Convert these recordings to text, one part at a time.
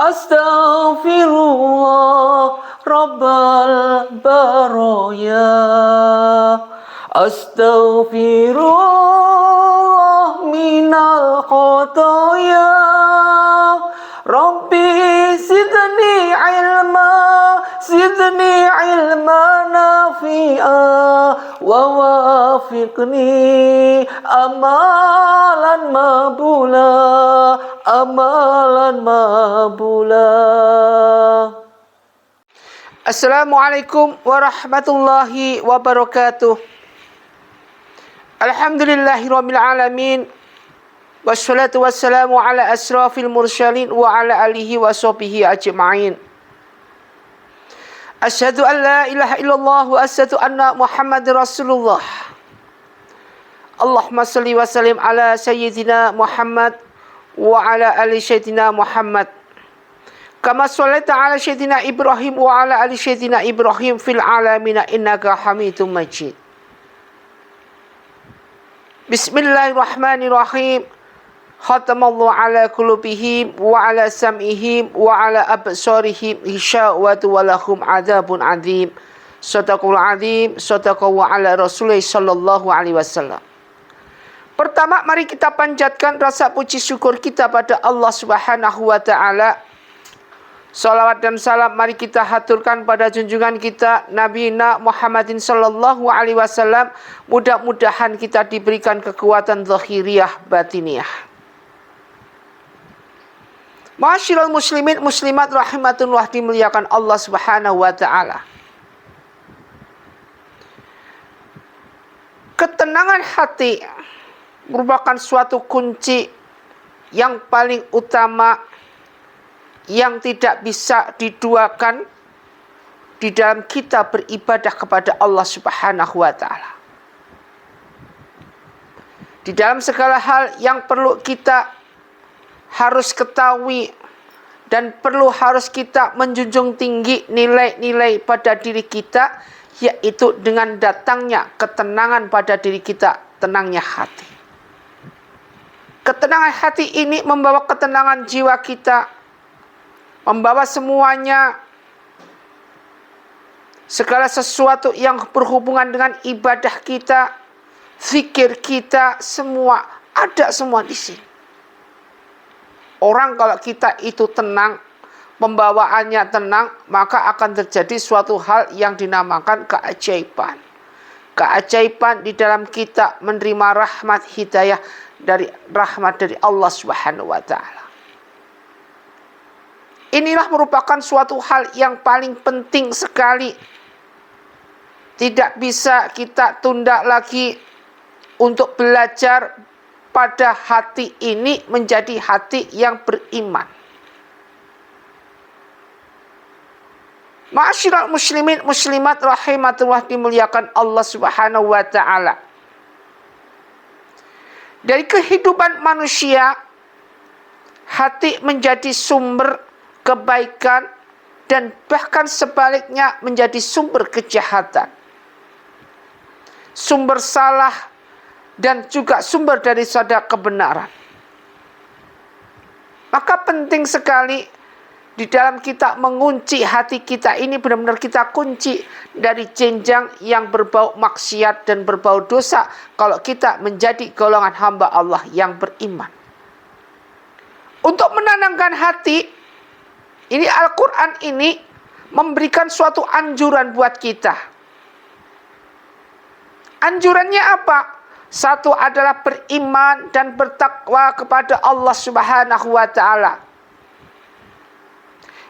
Astaghfirullah Rabbal baraya. Astaghfirullah minal khotoya. Rabbi zidni ilma zidni ilma nafi'a. Wa wafiqni amalan mabula amalan mabula Assalamualaikum warahmatullahi wabarakatuh Alhamdulillahirabbil alamin Wassalatu wassalamu ala asrafil mursalin wa ala alihi wa ajma'in. Asyhadu an la ilaha illallah wa asyhadu anna Muhammad Rasulullah. اللهم صل وسلم على سيدنا محمد وعلى ال سيدنا محمد كما صليت على سيدنا إبراهيم وعلى ال سيدنا إبراهيم في العالمين انك حميد مجيد بسم الله الرحمن الرحيم ختم الله على قلوبهم وعلى سمعهم وعلى ابصارهم غشاوة ولهم عذاب عظيم صدق العظيم صدق وعلى رسوله صلى الله عليه وسلم Pertama, mari kita panjatkan rasa puji syukur kita pada Allah Subhanahu wa taala. Salawat dan salam mari kita haturkan pada junjungan kita Nabi Na Muhammadin sallallahu alaihi wasallam. Mudah-mudahan kita diberikan kekuatan zahiriyah batiniyah. Masyiral muslimin muslimat rahimatullah dimuliakan Allah Subhanahu wa taala. Ketenangan hati merupakan suatu kunci yang paling utama yang tidak bisa diduakan di dalam kita beribadah kepada Allah Subhanahu wa taala. Di dalam segala hal yang perlu kita harus ketahui dan perlu harus kita menjunjung tinggi nilai-nilai pada diri kita yaitu dengan datangnya ketenangan pada diri kita, tenangnya hati. Ketenangan hati ini membawa ketenangan jiwa kita, membawa semuanya segala sesuatu yang berhubungan dengan ibadah kita, zikir kita, semua ada semua di sini. Orang kalau kita itu tenang, pembawaannya tenang, maka akan terjadi suatu hal yang dinamakan keajaiban. Keajaiban di dalam kita menerima rahmat hidayah dari rahmat dari Allah Subhanahu wa taala. Inilah merupakan suatu hal yang paling penting sekali. Tidak bisa kita tunda lagi untuk belajar pada hati ini menjadi hati yang beriman. Ma'asyiral muslimin muslimat rahimatullah dimuliakan Allah Subhanahu wa taala. Dari kehidupan manusia hati menjadi sumber kebaikan dan bahkan sebaliknya menjadi sumber kejahatan. Sumber salah dan juga sumber dari sadar kebenaran. Maka penting sekali di dalam kita mengunci hati kita ini benar-benar kita kunci dari jenjang yang berbau maksiat dan berbau dosa kalau kita menjadi golongan hamba Allah yang beriman. Untuk menenangkan hati, ini Al-Quran ini memberikan suatu anjuran buat kita. Anjurannya apa? Satu adalah beriman dan bertakwa kepada Allah Subhanahu wa taala.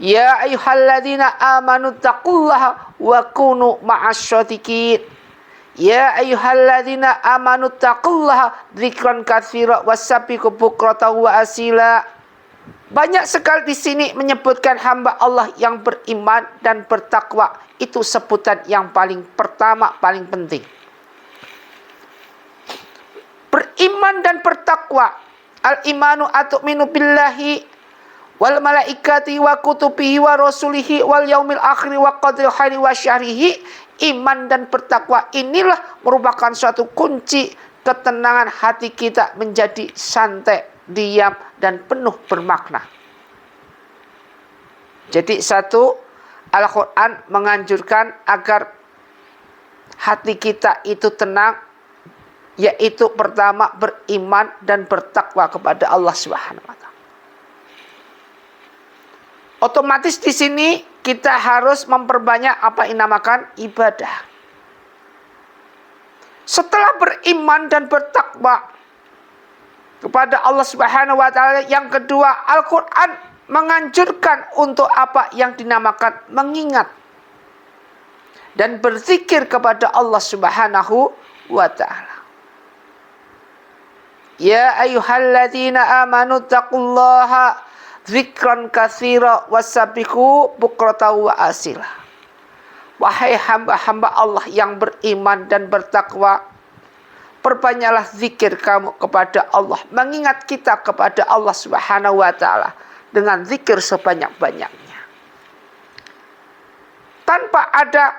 Ya ayyuhalladzina amanu taqullaha wa kunu ma'asyadiqin. Ya ayyuhalladzina amanu taqullaha dzikran katsira wasabbiqu bukrata wa asila. Banyak sekali di sini menyebutkan hamba Allah yang beriman dan bertakwa. Itu sebutan yang paling pertama, paling penting beriman dan bertakwa. Al-imanu atu'minu billahi wal malaikati wa kutubihi wa rasulihi wal yaumil akhiri wa qadri khairi wa syarihi. Iman dan bertakwa inilah merupakan suatu kunci ketenangan hati kita menjadi santai, diam, dan penuh bermakna. Jadi satu, Al-Quran menganjurkan agar hati kita itu tenang, yaitu pertama beriman dan bertakwa kepada Allah Subhanahu wa taala. Otomatis di sini kita harus memperbanyak apa yang dinamakan ibadah. Setelah beriman dan bertakwa kepada Allah Subhanahu wa taala, yang kedua Al-Qur'an menganjurkan untuk apa yang dinamakan mengingat dan berzikir kepada Allah Subhanahu wa taala. Ya ayyuhalladzina amanu taqullaha zikran katsira wasabihu bukrata wa asila. Wahai hamba-hamba Allah yang beriman dan bertakwa, perbanyaklah zikir kamu kepada Allah, mengingat kita kepada Allah Subhanahu wa taala dengan zikir sebanyak-banyaknya. Tanpa ada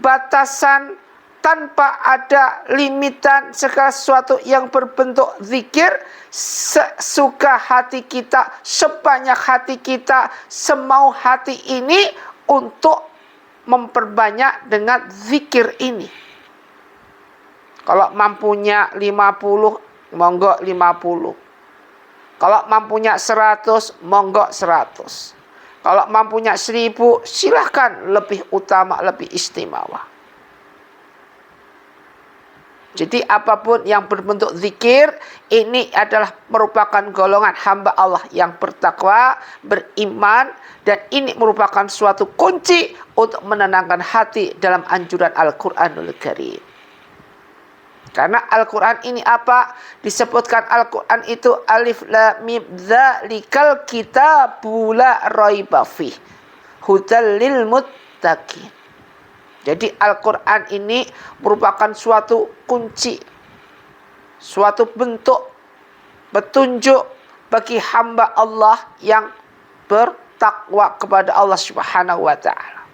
batasan, tanpa ada limitan segala sesuatu yang berbentuk zikir sesuka hati kita, sebanyak hati kita, semau hati ini untuk memperbanyak dengan zikir ini. Kalau mampunya 50, monggo 50. Kalau mampunya 100, monggo 100. Kalau mampunya 1000, silahkan lebih utama, lebih istimewa. Jadi apa pun yang berbentuk zikir ini adalah merupakan golongan hamba Allah yang bertakwa, beriman dan ini merupakan suatu kunci untuk menenangkan hati dalam anjuran Al-Qur'anul Karim. Karena Al-Quran ini apa? Disebutkan Al-Quran itu alif lam mim dzalikal kitabul la raiba fih. Hudal lil muttaqin. Jadi Al-Quran ini merupakan suatu kunci, suatu bentuk petunjuk bagi hamba Allah yang bertakwa kepada Allah Subhanahu wa taala.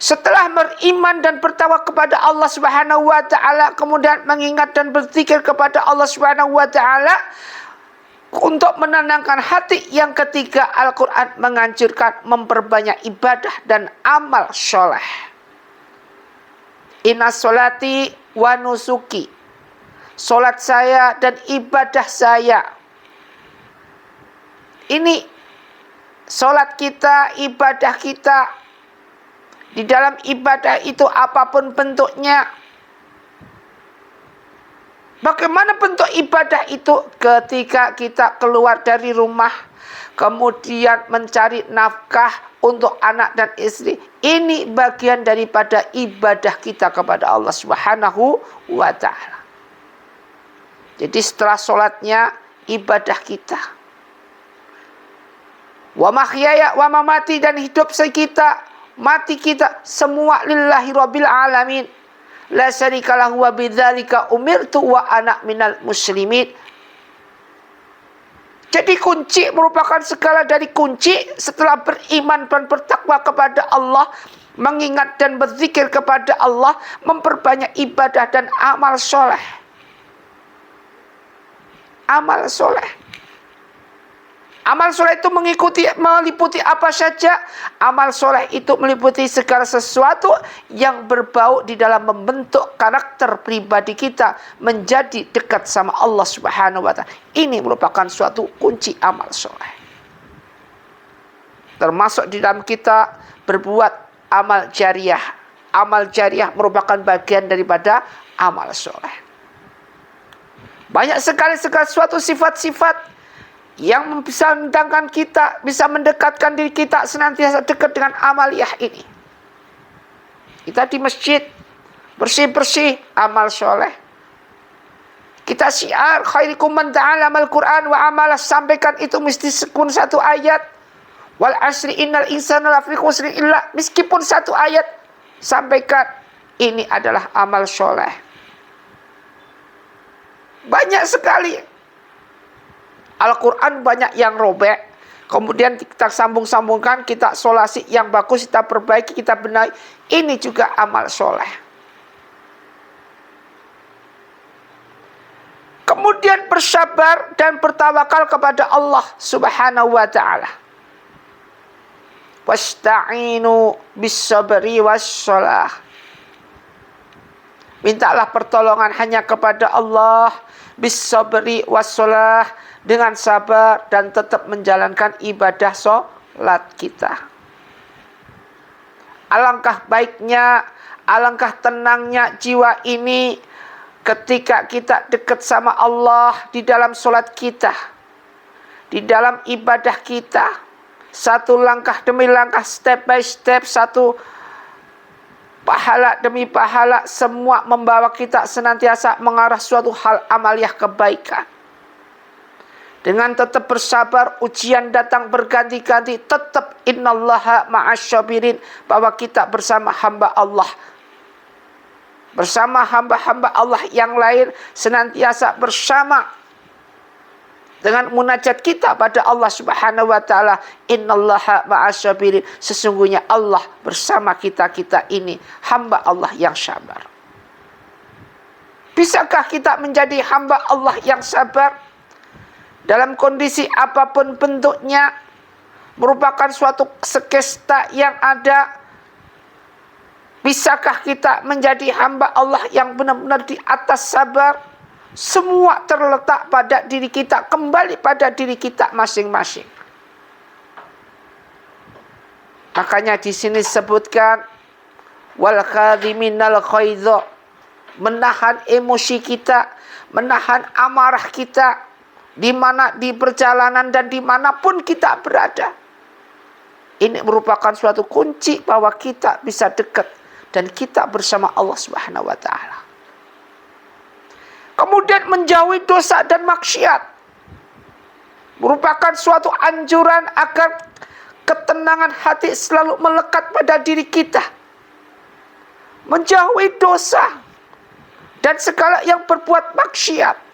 Setelah beriman dan bertawa kepada Allah Subhanahu wa taala, kemudian mengingat dan berzikir kepada Allah Subhanahu wa taala, untuk menenangkan hati yang ketiga Al-Quran menganjurkan memperbanyak ibadah dan amal soleh. Inna solati wa nusuki. Solat saya dan ibadah saya. Ini solat kita, ibadah kita. Di dalam ibadah itu apa pun bentuknya. Bagaimana bentuk ibadah itu ketika kita keluar dari rumah. Kemudian mencari nafkah untuk anak dan istri. Ini bagian daripada ibadah kita kepada Allah Subhanahu wa taala. Jadi setelah sholatnya ibadah kita. Wa mahyaya wa mamati dan hidup kita, mati kita semua lillahi rabbil alamin. La syarikalahu wa bidzalika umirtu wa anak minal muslimin. Jadi kunci merupakan segala dari kunci setelah beriman dan bertakwa kepada Allah, mengingat dan berzikir kepada Allah, memperbanyak ibadah dan amal soleh. Amal soleh. Amal soleh itu mengikuti meliputi apa saja. Amal soleh itu meliputi segala sesuatu yang berbau di dalam membentuk karakter pribadi kita menjadi dekat sama Allah Subhanahu wa taala. Ini merupakan suatu kunci amal soleh. Termasuk di dalam kita berbuat amal jariah. Amal jariah merupakan bagian daripada amal soleh. Banyak sekali segala suatu sifat-sifat yang bisa mendatangkan kita, bisa mendekatkan diri kita senantiasa dekat dengan amaliyah ini. Kita di masjid, bersih-bersih, amal soleh. Kita syiar, khairikum man ta'alamal Qur'an wa amalah, sampaikan itu mesti sekun satu ayat. Wal asri innal insana lafi khusri illa, meskipun satu ayat, sampaikan ini adalah amal soleh. Banyak sekali Al-Quran banyak yang robek. Kemudian kita sambung-sambungkan, kita solasi yang bagus, kita perbaiki, kita benahi. Ini juga amal soleh. Kemudian bersabar dan bertawakal kepada Allah subhanahu wa ta'ala. Wasta'inu bis sabri. Mintalah pertolongan hanya kepada Allah bis sabri was salah dengan sabar dan tetap menjalankan ibadah sholat kita. Alangkah baiknya, alangkah tenangnya jiwa ini ketika kita dekat sama Allah di dalam sholat kita, di dalam ibadah kita, satu langkah demi langkah, step by step, satu pahala demi pahala, semua membawa kita senantiasa mengarah suatu hal amaliah kebaikan. Dengan tetap bersabar, ujian datang berganti-ganti, tetap innallaha ma'asyabirin, bahwa kita bersama hamba Allah. Bersama hamba-hamba Allah yang lain, senantiasa bersama dengan munajat kita pada Allah Subhanahu wa taala innallaha ma'asyabirin sesungguhnya Allah bersama kita-kita ini hamba Allah yang sabar. Bisakah kita menjadi hamba Allah yang sabar? dalam kondisi apa pun bentuknya merupakan suatu sekesta yang ada bisakah kita menjadi hamba Allah yang benar-benar di atas sabar semua terletak pada diri kita kembali pada diri kita masing-masing makanya di sini disebutkan wal khadiminal khaidha menahan emosi kita menahan amarah kita di mana di perjalanan dan di mana pun kita berada. Ini merupakan suatu kunci bahwa kita bisa dekat dan kita bersama Allah Subhanahu wa taala. Kemudian menjauhi dosa dan maksiat merupakan suatu anjuran agar ketenangan hati selalu melekat pada diri kita. Menjauhi dosa dan segala yang berbuat maksiat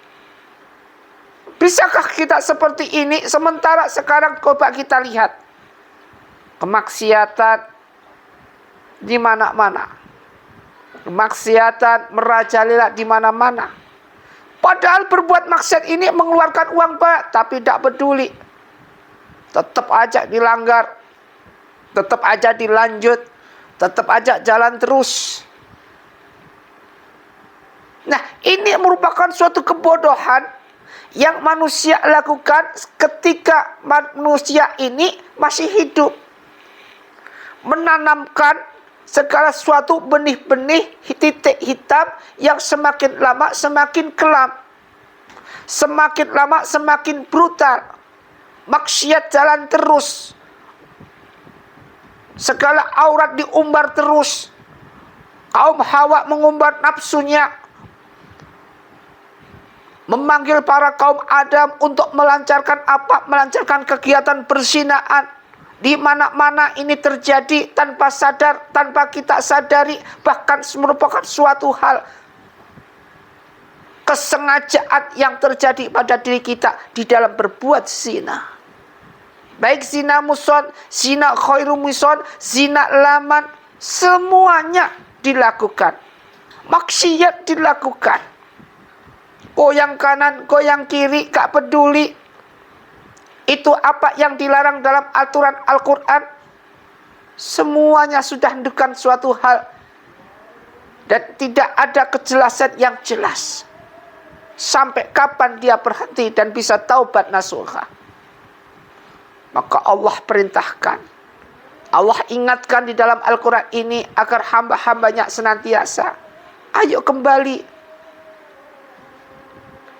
Bisakah kita seperti ini sementara sekarang coba kita lihat kemaksiatan di mana-mana. Kemaksiatan merajalela di mana-mana. Padahal berbuat maksiat ini mengeluarkan uang banyak tapi tidak peduli. Tetap aja dilanggar. Tetap aja dilanjut. Tetap aja jalan terus. Nah, ini merupakan suatu kebodohan yang manusia lakukan ketika manusia ini masih hidup. Menanamkan segala sesuatu benih-benih titik hitam yang semakin lama semakin kelam. Semakin lama semakin brutal. Maksiat jalan terus. Segala aurat diumbar terus. Kaum Hawa mengumbar nafsunya memanggil para kaum Adam untuk melancarkan apa? Melancarkan kegiatan persinaan. Di mana-mana ini terjadi tanpa sadar, tanpa kita sadari, bahkan merupakan suatu hal kesengajaan yang terjadi pada diri kita di dalam berbuat zina. Baik zina muson, zina khairu muson, zina laman, semuanya dilakukan. Maksiat dilakukan goyang kanan, goyang kiri, gak peduli. Itu apa yang dilarang dalam aturan Al-Quran. Semuanya sudah menunjukkan suatu hal. Dan tidak ada kejelasan yang jelas. Sampai kapan dia berhenti dan bisa taubat nasuha. Maka Allah perintahkan. Allah ingatkan di dalam Al-Quran ini agar hamba-hambanya senantiasa. Ayo kembali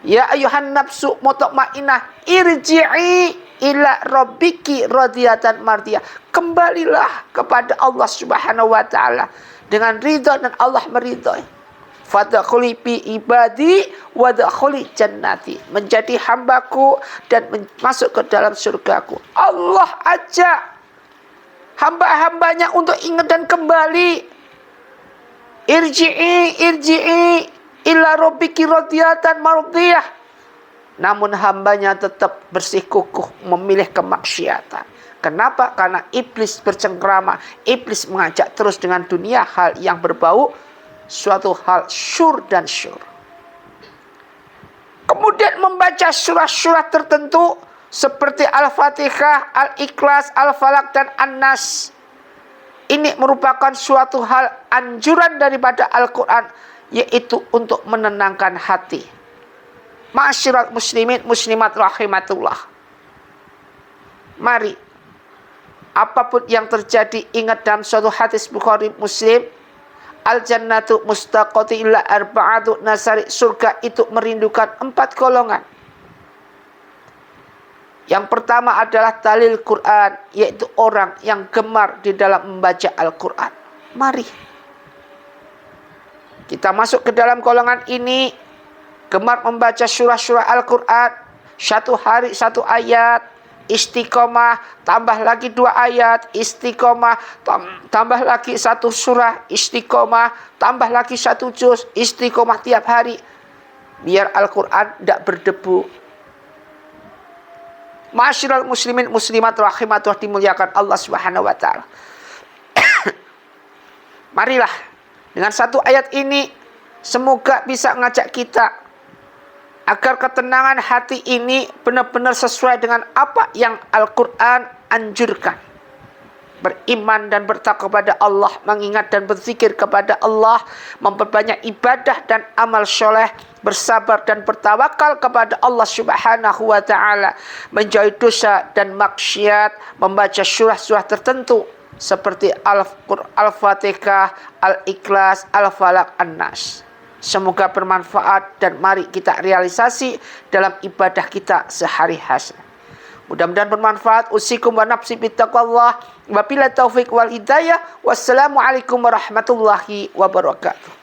Ya ayuhan nafsu mutmainah irji'i ila rabbiki radiyatan mardiyah. Kembalilah kepada Allah Subhanahu wa taala dengan ridha dan Allah meridhai. Fadkhuli fi ibadi wadkhuli jannati. Menjadi hambaku dan masuk ke dalam surgaku. Allah aja hamba-hambanya untuk ingat dan kembali. Irji'i, irji'i illa rabbiki radiyatan mardiyah. Namun hambanya tetap bersih kukuh memilih kemaksiatan. Kenapa? Karena iblis bercengkrama. Iblis mengajak terus dengan dunia hal yang berbau suatu hal syur dan syur. Kemudian membaca surah-surah tertentu seperti Al-Fatihah, Al-Ikhlas, Al-Falak dan An-Nas. Ini merupakan suatu hal anjuran daripada Al-Quran yaitu untuk menenangkan hati. Masyirat muslimin muslimat rahimatullah. Mari apa pun yang terjadi ingat dalam suatu hadis Bukhari Muslim Al jannatu mustaqati illa arba'atu nasari surga itu merindukan empat golongan. Yang pertama adalah dalil Quran, yaitu orang yang gemar di dalam membaca Al-Quran. Mari kita masuk ke dalam golongan ini, gemar membaca surah-surah Al-Quran, satu hari satu ayat, istiqomah, tambah lagi dua ayat, istiqomah, tambah lagi satu surah, istiqomah, tambah lagi satu juz, istiqomah tiap hari. Biar Al-Quran tidak berdebu. Masyiral muslimin muslimat rahimatullah dimuliakan Allah subhanahu wa ta'ala. Marilah dengan satu ayat ini semoga bisa ngajak kita agar ketenangan hati ini benar-benar sesuai dengan apa yang Al-Quran anjurkan. Beriman dan bertakwa kepada Allah, mengingat dan berzikir kepada Allah, memperbanyak ibadah dan amal soleh, bersabar dan bertawakal kepada Allah Subhanahu wa taala, menjauhi dosa dan maksiat, membaca surah-surah tertentu seperti Al-Fatihah, Al-Ikhlas, Al-Falaq, An-Nas. Semoga bermanfaat dan mari kita realisasi dalam ibadah kita sehari-hari. Mudah-mudahan bermanfaat. Usikum wa nafsi bittaqwallah. Wabila taufik wal hidayah. Wassalamualaikum warahmatullahi wabarakatuh.